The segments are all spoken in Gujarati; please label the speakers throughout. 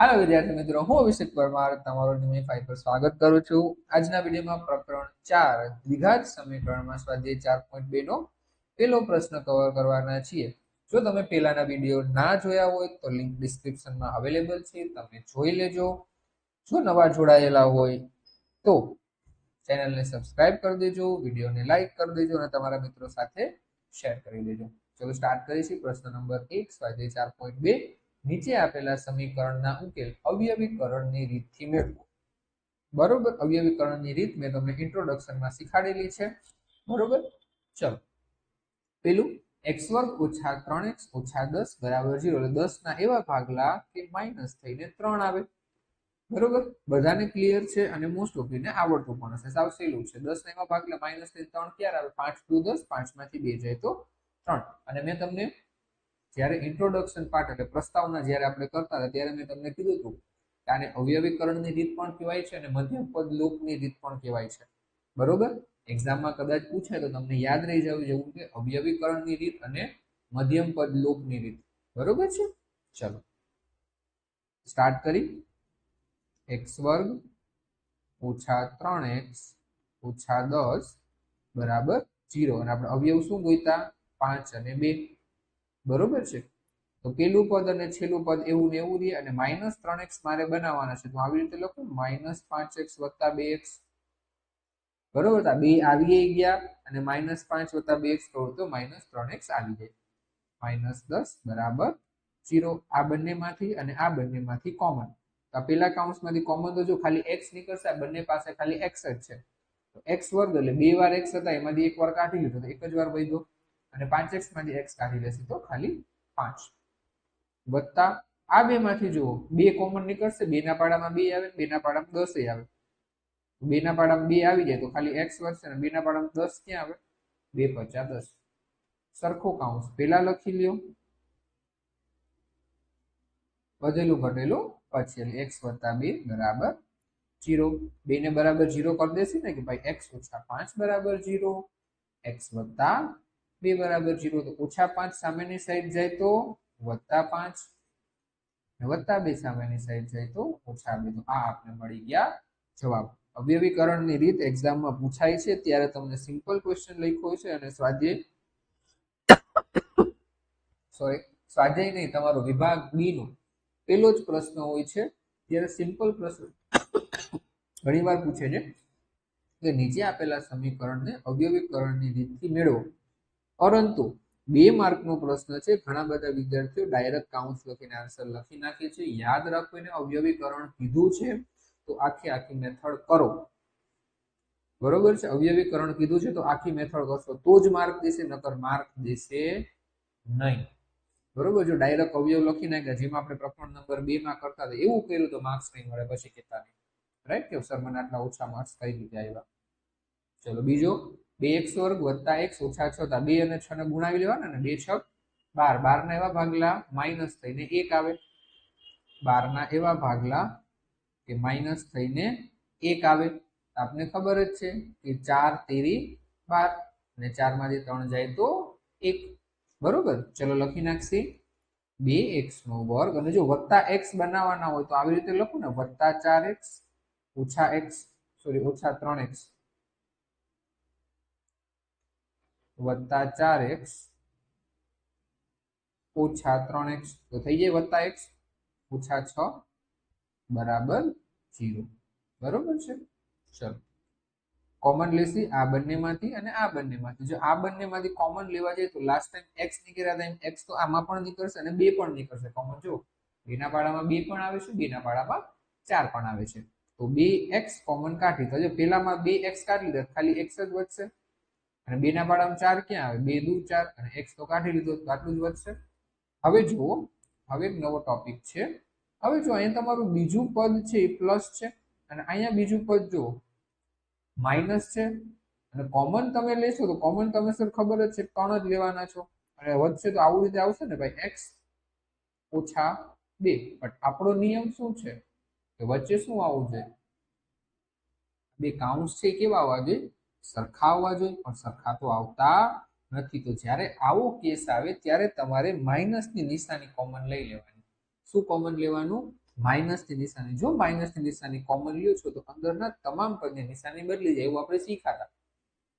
Speaker 1: હાલો વિદ્યાર્થી મિત્રો, હું અભિષેક પરમાર તમારું નિમય ફાઈવ પર સ્વાગત કરું છું. આજના વિડીયોમાં પ્રકરણ ચાર, દ્વિઘાત સમીકરણમાં સ્વાધ્યાય ચાર પોઈન્ટ બે નો પેલો પ્રશ્ન કવર કરવાના છીએ. જો તમે પેલાના વીડિયો ના જોયા હોય તો લિંક ડિસ્ક્રિપ્શનમાં અવેલેબલ છે, તમે જોઈ લેજો. જો નવા જોડાયેલા હોય તો ચેનલને સબસ્ક્રાઇબ કરી દેજો, વિડીયોને લાઇક કરી દેજો અને તમારા મિત્રો સાથે શેર કરી દેજો. ચલો સ્ટાર્ટ કરીશું પ્રશ્ન નંબર એક, સ્વાધ્યાય ચાર પોઈન્ટ બે. નીચે આપેલા સમીકરણના ઉકેલ અવયવીકરણની રીતથી મેળવો. બરોબર? અવયવીકરણની રીત મેં તમને ઇન્ટ્રોડક્શનમાં શીખાડેલી છે. બરોબર? ચલો. પેલું એક્સ વર્ગ ઓછા ત્રણ એક્સ ઓછા દસ બરાબર જીરો દસ ના એવા ભાગલા કે માઇનસ થઈને ત્રણ આવે. બરોબર? બધાને ક્લિયર છે અને મોસ્ટ ઓફલીને આવડતું પણ હશે. સાવ સહેલું છે. દસ ના એવા ભાગલા માઇનસ થઈને ત્રણ ક્યારે આવે? પાંચ ટુ દસ પાંચમાંથી બે જાય તો ત્રણ. અને મેં તમને જ્યારે ઇન્ટ્રોડક્શન પાર્ટ એટલે પ્રસ્તાવના જ્યારે આપણે કરતા હતા, ત્યારે મેં તમને કીધું હતું કે આને અવયવીકરણની રીત પણ કહેવાય છે અને મધ્યમ પદ લોકની રીત પણ કહેવાય છે. બરોબર? એક્ઝામમાં કદાચ પૂછાય તો તમને યાદ રહી જવું જેવું કે અવયવીકરણની રીત અને મધ્યમ પદ લોકની રીત. બરોબર છે? ચલો. સ્ટાર્ટ કરી. એક્સ વર્ગ ઓછા ત્રણ એક્સ ઓછા દસ બરાબર જીરો અને આપણે અવયવ શું ગોઈતા? પાંચ અને બે. બરોબર છે? તો પેલું પદ અને છેલ્લું પદ એવું ને એવું રહે અને માઇનસ ત્રણ એક્સ મારે બનાવવાના છે. તો આવી રીતે લખું માઇનસ પાંચ એક્સ વત્તા બે એક્સ. બરોબર? તો બે આવી ગયા અને માઇનસ પાંચ વત્તા બે એક્સ કરું તો માઇનસ ત્રણ એક્સ આવી જાય. માઇનસ દસ બરાબર જીરો આ બંનેમાંથી અને આ બંનેમાંથી કોમન. તો પેલા કાઉન્સમાંથી કોમન તો જો ખાલી એક્સ નીકળશે, આ બંને પાસે ખાલી એક્સ જ છે. તો એક્સ વર્ગ એટલે બે વાર એક્સ હતા, એમાંથી એક વાર કાઢી લીધો તો એક જ વાર વહી અને પાંચ એક્સમાંથી એક્સ કાઢી લેશે તો ખાલી પાંચ. વત્તા આ બે માંથી જુઓ, બે કોમન નીકળશે બે ના પાડામાં બે આવે બે ના પાડામાં દસ આવે. બે ના પાડામાં બે આવી જાય તો ખાલી એક્સ વધશે અને બે ના પાડામાં દસ ક્યાં આવે? બે પચાસ દસ. સરખો કાઉન્સ પેલા લખી લ્યો. વધેલું ઘટેલું પછી એક્સ વત્તા બે બરાબર જીરો બે ને બરાબર જીરો કરી દેશે ને કે ભાઈ એક્સ ઓછા પાંચ બરાબર જીરો એક્સ વત્તા બે બરાબર જીરો તો ઓછા પાંચ સામેની સાઈડ જાય તો વત્તા પાંચ. વત્તા બે સામેની સાઈડ જાય તો ઓછા બે. આ આપણે મળી ગયા જવાબ. અવયવીકરણની રીત એક્ઝામમાં પૂછાય છે. ત્યારે તમને સિમ્પલ ક્વેશ્ચન લખ્યો છે અને સ્વાધ્યાય સોરી સ્વાધ્યાય નહીં, તમારો વિભાગ બી નો પેલો જ પ્રશ્ન હોય છે. ત્યારે સિમ્પલ પ્રશ્ન ઘણીવાર પૂછે છે. કે નીચે આપેલા સમીકરણને અવયવીકરણની રીતથી મેળવો. પરંતુ બે માર્કનો પ્રશ્ન છે. ઘણા બધા વિદ્યાર્થીઓ ડાયરેક્ટ કાઉન્સ લખીને આન્સર લખી નાખે છે. યાદ રાખો એને અવયવીકરણ કીધું છે. તો આખી આખી મેથડ કરો. બરોબર છે? અવયવીકરણ કીધું છે તો આખી મેથડ કરશો તો જ માર્ક દેશે, નકર માર્ક દેશે નહીં. બરોબર? જો ડાયરેક્ટ અવયવ લખી નાખ્યા, જેમાં આપણે પ્રકરણ નંબર બે માં કરતા હતા, એવું કર્યું તો માર્ક્સ નહીં મળે, પછી કહેતા નહીં. રાઈટ કે સર મને આટલા ઓછા માર્ક્સ કઈ રીતે આવ્યા? ચલો, બીજો. બે એક્સ વર્ગ વત્તા એક્સ ઓછા છ બે અને છ ને ગુણાવી લેવાના ને, બે છ, બાર. બાર ના એવા ભાગલા માઇનસ થઈને એક આવે. બાર ના એવા ભાગલા કે માઇનસ થઈને એક આવે. આપને ખબર જ છે કે ચાર તેરી બાર અને ચારમાંથી ત્રણ જાય તો એક. બરોબર? ચલો લખી નાખશી બે એક્સ નો વર્ગ અને જો વત્તા એક્સ બનાવવાના હોય તો આવી રીતે લખું ને, વત્તા ચાર એક્સ ઓછા એક્સ, સોરી, ઓછા ત્રણ એક્સ. વત્તા ચાર એક્સ ઓછા ત્રણ એક્સ, તો થઈ જાય વત્તા એક્સ, ઓછા છ બરાબર જીરો બરોબર છે? ચલો. કોમન લેસી આ બંનેમાંથી અને આ બંનેમાંથી. જો આ બંનેમાંથી કોમન લેવા જાય તો લાસ્ટ ટાઈમ એક્સ નીકળ્યા હતા એક્સ તો આમાં પણ નીકળશે અને બે પણ નીકળશે કોમન જો બેના પાડામાં બે પણ આવે છે, બેના પાડામાં ચાર પણ આવે છે. તો બે એક્સ કોમન કાઢી. તો જો પેલામાં બે એક્સ કાઢી લીધા, ખાલી એક્સ જ વધશે. અને બે ના પાડામાં ચાર ક્યાં આવે? બે, દૂ, ચાર અને એક્સ તો કાઢી લીધો તો આટલું જ વધશે. હવે જુઓ, હવે એક નવો ટોપિક છે. હવે જો અહીંયા તમારું બીજું પદ છે એ પ્લસ છે અને અહીંયા બીજું પદ જુઓ માઇનસ છે અને કોમન તમે લેશો તો કોમન તમે સર ખબર જ છે ત્રણ જ લેવાના છો. અને વધશે તો આવું રીતે આવશે ને ભાઈ એક્સ ઓછા બે. બટ આપણો નિયમ શું છે? કે વચ્ચે શું આવવું જોઈએ? બે કાઉન્ટ્સ છે કેવા આવવા જોઈએ? સરખા આવવા જોઈએ, પણ સરખા તો આવતા નથી. તો જ્યારે આવો કેસ આવે, ત્યારે તમારે માઇનસની નિશાની કોમન લઈ લેવાની. શું કોમન લેવાનું? માઇનસની નિશાની. જો માઇનસની નિશાની કોમન લ્યો છો, તો અંદરના તમામ પદની નિશાની બદલી જાય. એવું આપણે શીખાતા.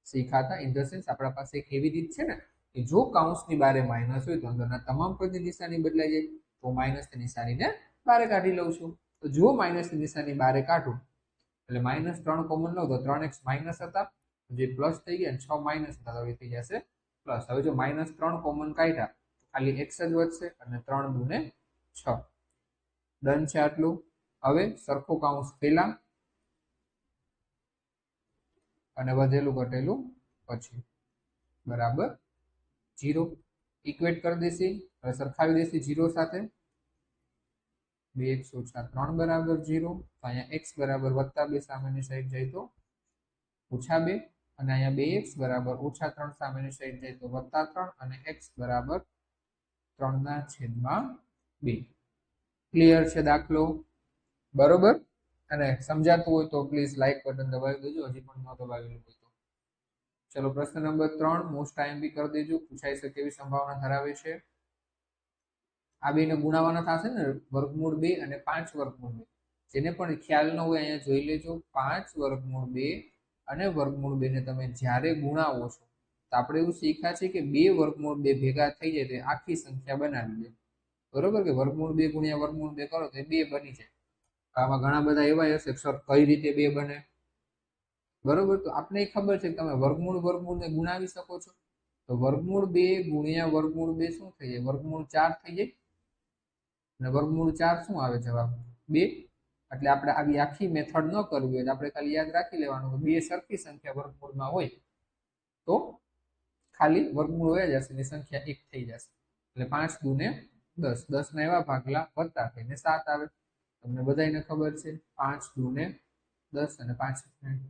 Speaker 1: શીખાતા ઇન ધ સેન્સ આપણા પાસે એક એવી રીત છે ને, કે જો કાઉન્સની બારે માઇનસ હોય, તો અંદરના તમામ પદની નિશાની બદલાઈ જાય. તો માઇનસની નિશાનીને બારે કાઢી લઉં છું. તો જો માઇનસની નિશાની બારે કાઢું, એટલે માઇનસ ત્રણ કોમન લો તો ત્રણ એક્સ માઇનસ હતા. જે પ્લસ થઈ ગયા છ માઇનસ હતા, તો એ થઈ જશે પ્લસ હવે જો માઇનસ ત્રણ કોમન કાઢ્યા ખાલી એક્સ જ વધશે અને ત્રણ દુને છ. ડન છે આટલું. હવે સરખો કાઉન્સ પેલા અને વધેલું ઘટેલું પછી. બરાબર? જીરો ઇક્વેટ કરી દેસી હવે સરખાવી દેસી જીરો સાથે. બે એક્સ ઓછા ત્રણ બરાબર જીરો અહીંયા એક્સ બરાબર વત્તા બે સામેની સાઈડ જાય તો ઓછા બે. અને અહીંયા બે એક્સ બરાબર ઓછા ત્રણ સામેની સાઈડ જાય તો વત્તા ત્રણ અને એક્સ બરાબર ત્રણના છેદમાં બે. ક્લિયર છે દાખલો? બરોબર? અને સમજાતું હોય તો પ્લીઝ લાઈક બટન દબાવી દેજો, હજી પણ ન દબાવેલું હોય તો. ચલો, પ્રશ્ન નંબર ત્રણ મોસ્ટ ટાઈમ બી કરી દેજો, પૂછાઈ શકે એવી સંભાવના ધરાવે છે. આ બેને ગુણાવાના થશે ને, વર્ગમૂળ બે અને પાંચ વર્ગમૂળ બે. જેને પણ ખ્યાલ ન હોય અહીંયા જોઈ લેજો, પાંચ વર્ગમૂળ બે અને વર્ગમૂળ બેને તમે જ્યારે ગુણાવો છો, તો આપણે એવું શીખ્યા છે કે બે વર્ગમૂળ બે ભેગા થઈ જાય તો આખી સંખ્યા બનાવી દે. બરોબર કે વર્ગમૂળ બે ગુણ્યા વર્ગમૂળ બે કરો તો બે બની જાય. આમાં ઘણા બધા એવા હશે સર કઈ રીતે બે બને? બરોબર? તો આપણે ખબર છે કે તમે વર્ગમૂળ વર્ગમૂળને ગુણાવી શકો છો. તો વર્ગમૂળ બે ગુણ્યા વર્ગમૂળ બે શું થઈ જાય? વર્ગમૂળ ચાર થઈ જાય? અને વર્ગમૂળ ચાર શું આવે જવાબ? બે? એટલે આપણે આવી આખી મેથડ ન કરવી હોય આપણે ખાલી યાદ રાખી લેવાનું કે બે સરખી સંખ્યા વર્ગમૂળમાં હોય તો ખાલી વર્ગમૂળ હોય જશે એની સંખ્યા એક થઈ જશે. એટલે પાંચ દુને દસ. દસ ના એવા ભાગલા વધતા થઈને સાત આવે. તમને બધાને ખબર છે પાંચ દુને દસ અને પાંચ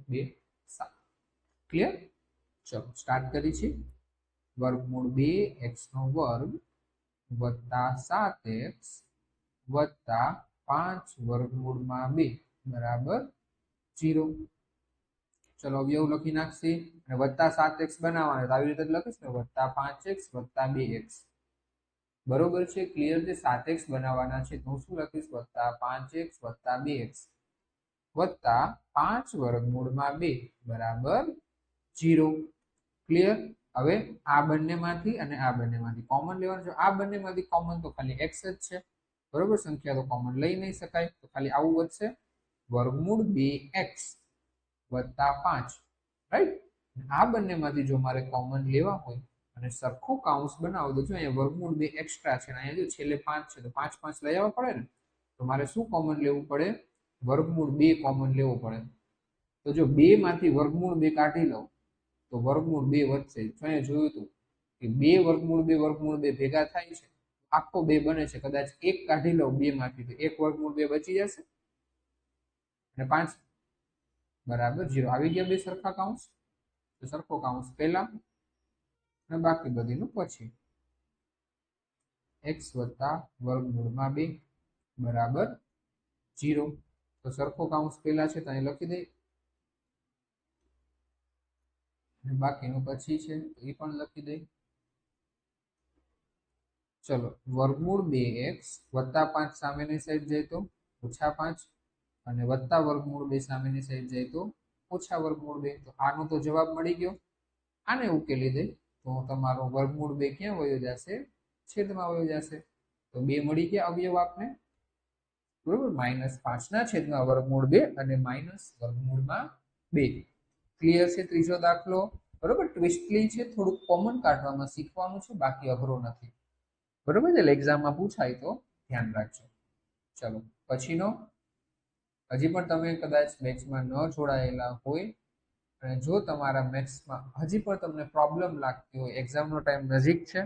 Speaker 1: બે સાત. ક્લિયર ચલો સ્ટાર્ટ કરી છે. વર્ગમૂળ બે એક્સ નો વર્ગ વત્તા સાત એક્સ વત્તા પાંચ વર્ગમૂળમાં બે, બરાબર? જીરો ચલો અવયવ લખી નાખશે. અને વત્તા સાત એક્સ બનાવવાના આવી રીતે લખીશ ને. વત્તા પાંચ એક્સ, વત્તા બે એક્સ. બરોબર છે? ક્લિયર જે સાત એક્સ બનાવવાના છે તો હું શું લખીશ? વત્તા પાંચ એક્સ, વત્તા બે એક્સ. વત્તા પાંચ વર્ગમૂળમાં બે, બરાબર? Zero clear? હવે આ બંનેમાંથી અને આ બંનેમાંથી કોમન લેવાનું છે. આ બંનેમાંથી કોમન તો ખાલી એક્સ જ છે. બરોબર? સંખ્યા તો કોમન લઈ નહીં શકાય. તો ખાલી આવું વધશે. વર્ગમૂળ બે એક્સ વત્તા પાંચ. રાઈટ આ બંનેમાંથી જો મારે કોમન લેવા હોય અને સરખો કાઉન્સ બનાવો, તો જો અહીંયા વર્ગમૂળ બે એક્સ્ટ્રા છે અને અહીંયા જો છેલ્લે પાંચ છે, તો પાંચ પાંચ લઈ આવવા પડે ને? તો મારે શું કોમન લેવું પડે? વર્ગમૂળ બે કોમન લેવો પડે. તો જો બે માંથી વર્ગમૂળ બે કાઢી લઉં, તો વર્ગમૂળ બે વધશે. જો અહીંયા જોયું હતું કે બે વર્ગમૂળ બે વર્ગમૂળ બે ભેગા થાય છે આખો બે બને છે. કદાચ એક કાઢી લઉં બે માંથી તો એક વર્ગમૂળ બે બચી જશે. અને પાંચ બરાબર જીરો આવી ગયા બે સરખા કાઉન્સ તો સરખો કાઉન્સ પહેલા અને બાકી બધીનું પછી. એક્સ વત્તા વર્ગમૂળમાં બે બરાબર જીરો તો સરખો કાઉન્સ પહેલા છે તો અહીં લખી દઈ બાકીનું પછી છે એ પણ લખી દઈ ચલો, વર્ગમૂળ બે એક્સ વત્તા પાંચ સામેની સાઈડ જાય તો ઓછા પાંચ અને વત્તા વર્ગમૂળ બે સામેની સાઈડ જાય તો ઓછા વર્ગમૂળ બે. તો આનો તો જવાબ મળી ગયો. આને ઉકેલી દે તો તમારો વર્ગમૂળ બે ક્યાં વયો જશે? છેદમાં વયો જશે. તો બે મળી ગયા અવયવ આપને. બરોબર? માઇનસ પાંચના છેદમાં વર્ગમૂળ બે અને માઇનસ વર્ગમૂળમાં બે. ક્લિયર છે ત્રીજો દાખલો? બરોબર? ટ્વિસ્ટલી છે, થોડુંક કોમન કાઢવામાં શીખવાનું છે, બાકી અઘરો નથી. બરોબર એટલે એક્ઝામમાં પૂછાય તો ધ્યાન રાખજો. ચલો, પછીનો. હજી પણ તમે કદાચ મેથ્સમાં ન જોડાયેલા હોય અને જો તમારા મેથ્સમાં હજી પણ તમને પ્રોબ્લેમ લાગતી હોય એક્ઝામનો ટાઈમ નજીક છે,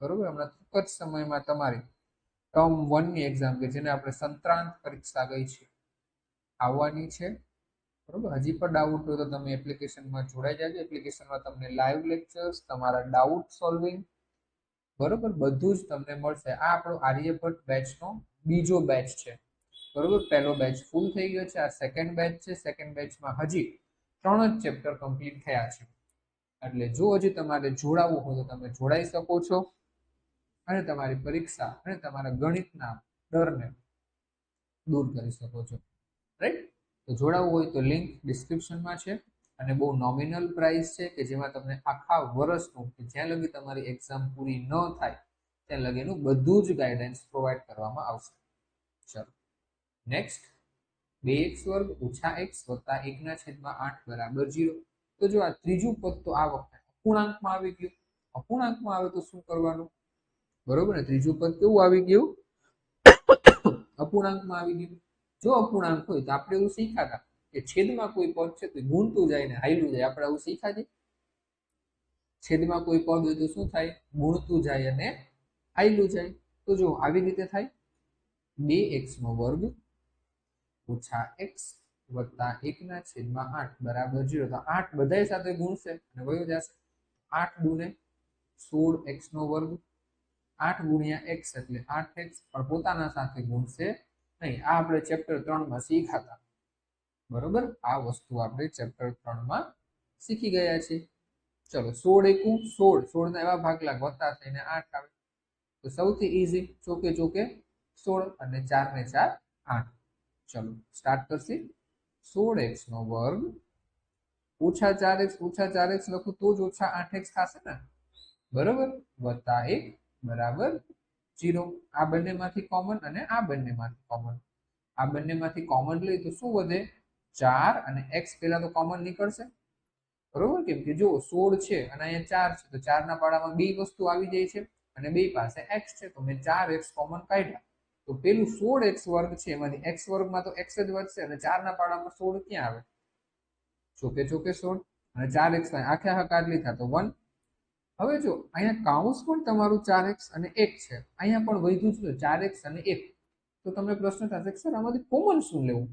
Speaker 1: બરોબર? હમણાં ટૂંક જ સમયમાં તમારી ટર્મ વનની એક્ઝામ કે જેને આપણે સંત્રાંત પરીક્ષા ગઈ છે આવવાની છે, બરોબર? હજી પણ ડાઉટ હોય તો તમે એપ્લિકેશનમાં જોડાઈ જાજો. એપ્લિકેશનમાં તમને લાઈવ લેક્ચર્સ તમારા ડાઉટ સોલ્વિંગ બરોબર? બધું જ તમને મળશે. આ આપણો આર્યભટ્ટ બેચનો બીજો બેચ છે. બરોબર? પહેલો બેચ ફૂલ થઈ ગયો છે. આ સેકન્ડ બેચ છે. સેકન્ડ બેચમાં હજી ત્રણ જ ચેપ્ટર કમ્પ્લીટ થયા છે. એટલે જો હજી તમારે જોડાવવું હોય તો તમે જોડાઈ શકો છો. અને તમારી પરીક્ષા અને તમારા ગણિતના ડરને દૂર કરી શકો છો. રાઈટ તો જોડાવવું હોય તો લિંક ડિસ્ક્રિપ્શનમાં છે. અને બહુ નોમિનલ પ્રાઇસ છે કે જેમાં તમને આખા વર્ષનું કે જ્યાં લગી તમારી એક્ઝામ પૂરી ન થાય, ત્યાં લગીનું બધું જ ગાઈડન્સ પ્રોવાઈડ કરવામાં આવશે. ચલો. નેક્સ્ટ બે એક્સ વર્ગ ઓછા એક્સ વત્તા એકના છેદમાં આઠ બરાબર જીરો. તો જો આ ત્રીજું પદ તો આ વખતે અપૂર્ણાંકમાં આવી ગયું. અપૂર્ણાંકમાં આવે તો શું કરવાનું? બરોબર ને? ત્રીજું પદ કેવું આવી ગયું? અપૂર્ણાંકમાં આવી ગયું. જો અપૂર્ણાંક હોય તો આપણે એવું શીખ્યા કે છેદમાં કોઈ પદ છે તો ગુણતું જાય ને હાયલું જાય. આપણે આવું શીખ્યા છે? છેદમાં કોઈ પદ હોય તો શું થાય? ગુણતું જાય અને હાયલું જાય. તો જો આવી રીતે થાય. બે એક્સ નો વર્ગ ઓછા એક્સ વત્તા એકના છેદમાં આઠ બરાબર જીરો. તો આઠ બધાય સાથે ગુણશે અને વયો જશે. આઠ ગુણે સોળ એક્સ નો વર્ગ. આઠ ગુણ્યા એક્સ એટલે આઠ એક્સ પણ પોતાના સાથે ગુણશે નહીં. આ આપણે ચેપ્ટર ત્રણમાં શીખાતા બરોબર? આ વસ્તુ આપણે ચેપ્ટર ત્રણમાં શીખી ગયા છીએ. ચલો, સોળ એકુ, સોળ. સોળના એવા ભાગલા વત્તા થઈને આઠ આવે. તો સૌથી ઈઝી ચોકે ચોકે સોળ અને ચાર ને ચાર આઠ. ચલો સ્ટાર્ટ કરશે. સોળ એક્સ નો વર્ગ, ઓછા ચાર એક્સ, ઓછા ચાર એક્સ લખું તો જ ઓછા આઠ એક્સ થશે ને? બરોબર? વત્તા એક બરાબર જીરો. આ બંનેમાંથી કોમન અને આ બંનેમાંથી કોમન આ બંનેમાંથી કોમન લઈ તો શું વધે? ચાર અને એક્સ પહેલા તો કોમન નીકળશે. બરોબર? કેમ કે જો સોળ છે અને અહીંયા ચાર છે, તો ચારના પાડામાં બે વસ્તુ આવી જાય છે અને બે પાસે એક્સ છે, તો મેં ચાર એક્સ કોમન કાઢ્યા. તો પેલું સોળ એક્સ વર્ગ છે, એમાંથી એક્સ વર્ગમાં તો એક્સ જ વધશે અને ચારના પાડામાં સોળ ક્યાં આવે? ચોકે ચોકે સોળ. અને ચાર એક્સ આખે આખા લીધા તો વન હવે જો, અહીંયા કાઉન્સ પણ તમારું ચાર એક્સ અને એક છે. અહીંયા પણ વધ્યું છે ચાર એક્સ અને એક. તો તમને પ્રશ્ન થશે સર, આમાંથી કોમન શું લેવું?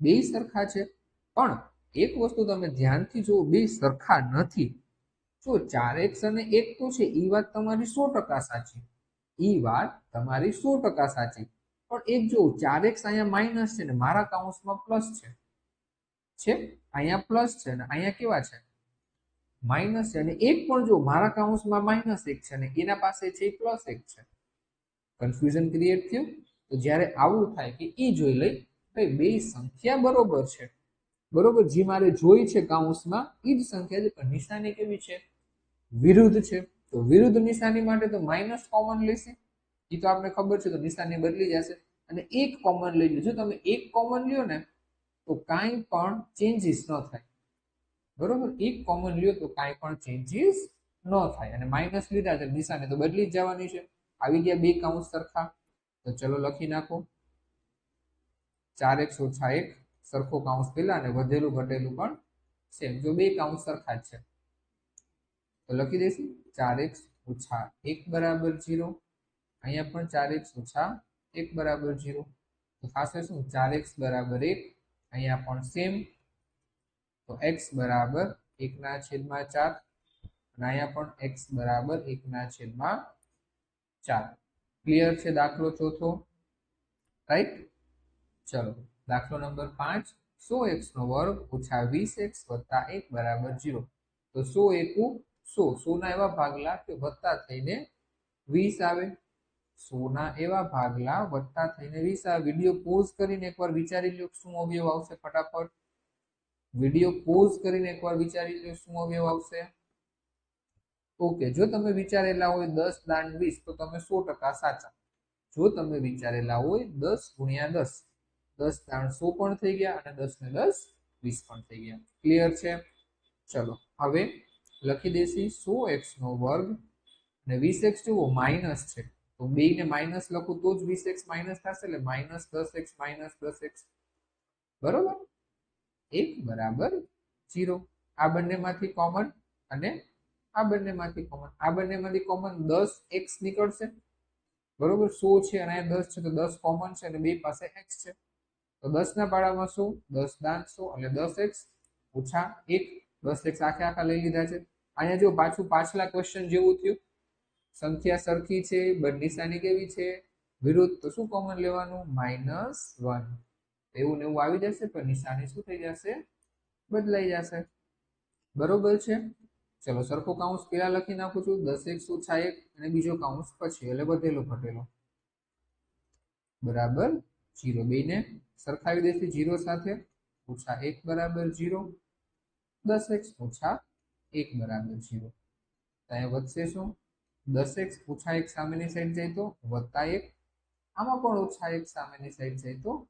Speaker 1: બે સરખા છે. પણ એક વસ્તુ તમે ધ્યાનથી જુઓ, બે સરખા નથી. જો ચાર એક્સ અને એક તો છે એ વાત તમારી સો ટકા સાચી. એ વાત તમારી સો ટકા સાચી. પણ એક જો ચાર એક્સ અહીંયા માઇનસ છે ને, મારા કાઉન્સમાં પ્લસ છે. છે? અહીંયા પ્લસ છે ને, અહીંયા કેવા છે? માઇનસ છે. અને એક પણ જો મારા કાઉન્સમાં માઇનસ એક છે ને, એના પાસે છે પ્લસ એક છે. કન્ફ્યુઝન ક્રિએટ થયું? તો જ્યારે આવું થાય કે એ જોઈ લઈ ભાઈ બે સંખ્યા બરોબર છે? બરોબર? જે મારે જોઈ છે કાઉન્સમાં એ જ સંખ્યા છે નિશાની કેવી છે? વિરુદ્ધ છે. તો વિરુદ્ધ નિશાની માટે તો માઇનસ કોમન લેશે. એ તો આપણે ખબર છે, તો નિશાની બદલી જશે. અને એક કોમન લઈ લો. જો તમે એક કોમન લ્યો ને, તો કાંઈ પણ ચેન્જીસ ન થાય. બરોબર? એક કોમન લ્યો તો કાંઈ પણ ચેન્જીસ ન થાય. અને માઇનસ લીધા છે, નિશાની તો બદલી જ જવાની છે. આવી ગયા બે કાઉન્સ સરખા. તો ચલો લખી નાખો. ચાર ઓછા એક સરખો કાઉન્સ પેલા અને વધેલું ઘટેલું પણ સેમ જો બે કાઉન્સ સરખા જ છે. તો લખી દઈશું. ચાર એક્સ ઓછા એક બરાબર જીરો અહીંયા પણ ચાર એક્સ ઓછા એક બરાબર જીરો તો ખાસ શું? ચાર એક્સ બરાબર એક. અહીંયા પણ સેમ તો એક્સ બરાબર એકના છેદમાં ચાર. અને અહીંયા પણ એક્સ બરાબર એકના છેદમાં ચાર. ક્લિયર છે દાખલો ચોથો? રાઈટ ચલો, દાખલો નંબર પાંચ, સો એક્સ નો વર્ગ ઓછા વીસ એક્સ વત્તા એક બરાબર જીરો. તો સો એકુ સો, સોના એવા ભાગલા કે વત્તા થઈને વીસ આવે. સોના એવા ભાગલા વત્તા થઈને વીસ આવે. વીડિયો પોઝ કરીને એકવાર વિચારી લો શું અવયવ આવશે ફટાફટ. વીડિયો પોઝ કરીને એકવાર વિચારી લો શું અવયવ આવશે. ઓકે જો તમે વિચારેલા હોય દસ દાન વીસ, તો તમે સો ટકા સાચા. જો તમે વિચારેલા હોય દસ ગુણ્યા દસ દસ ત્રણ સો પણ થઈ ગયા અને દસ ને દસ વીસ પણ થઈ ગયા. ક્લિયર છે? ચલો, હવે લખી દેસી સો એક્સ નો વર્ગ અને વીસ એક્સ જુઓ માઇનસ છે. તો બે ને માઇનસ લખું તો જ વીસ એક્સ માઇનસ થશે, એટલે માઇનસ દસ એક્સ માઇનસ દસ એક્સ. બરોબર? એક બરાબર જીરો આ બંનેમાંથી કોમન અને આ બંનેમાંથી કોમન આ બંનેમાંથી કોમન દસ એક્સ નીકળશે. બરોબર? સો છે અને દસ છે તો દસ કોમન છે અને બે પાસે એક્સ છે. તો દસ ના પાડામાં શું? દસ દાંત શું? એટલે દસ એક્સ ઓછા એક. દસ એક્સ આખે આખા લઈ લીધા છે. અહીંયા જો પાછું પાછલા ક્વેશ્ચન જેવું થયું. સંખ્યા સરખી છે, બંને નિશાની કેવી છે? વિરુદ્ધ તો શું કોમન લેવાનું? માઇનસ વન એવું ને એવું આવી જશે, પણ નિશાની શું થઈ જશે? બદલાઈ જશે. બરોબર છે? ચલો, સરખો કાઉન્સ પેલા લખી નાખું છું. દસ એક ઓછા એક અને બીજો કાઉન્સ પછી, એટલે વધેલો ઘટેલો. બરાબર? જીરો બેને સરખાવી દેશે જીરો સાથે, ઓછા એક બરાબર જીરો, દસ એક્સ ઓછા એક બરાબર જીરો. ત્યાં વધશે શું? દસ એક્સ ઓછા એક સામેની સાઈડ જાય તો વત્તા એક, આમાં પણ ઓછા એક સામેની સાઈડ જાય તો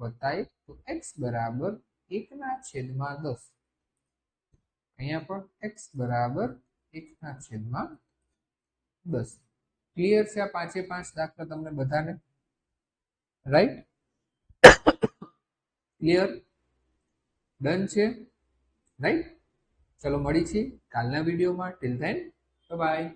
Speaker 1: વત્તા એક, તો એક્સ બરાબર એકના છેદમાં દસ. અહીંયા પણ એક્સ બરાબર એકના છેદમાં દસ. ક્લિયર છે આ પાંચે પાંચ દાખલા તમને બધાને? રાઈટ? ક્લિયર ડન છે? રાઈટ ચલો મળી છીએ કાલના વિડીયોમાં. Till then by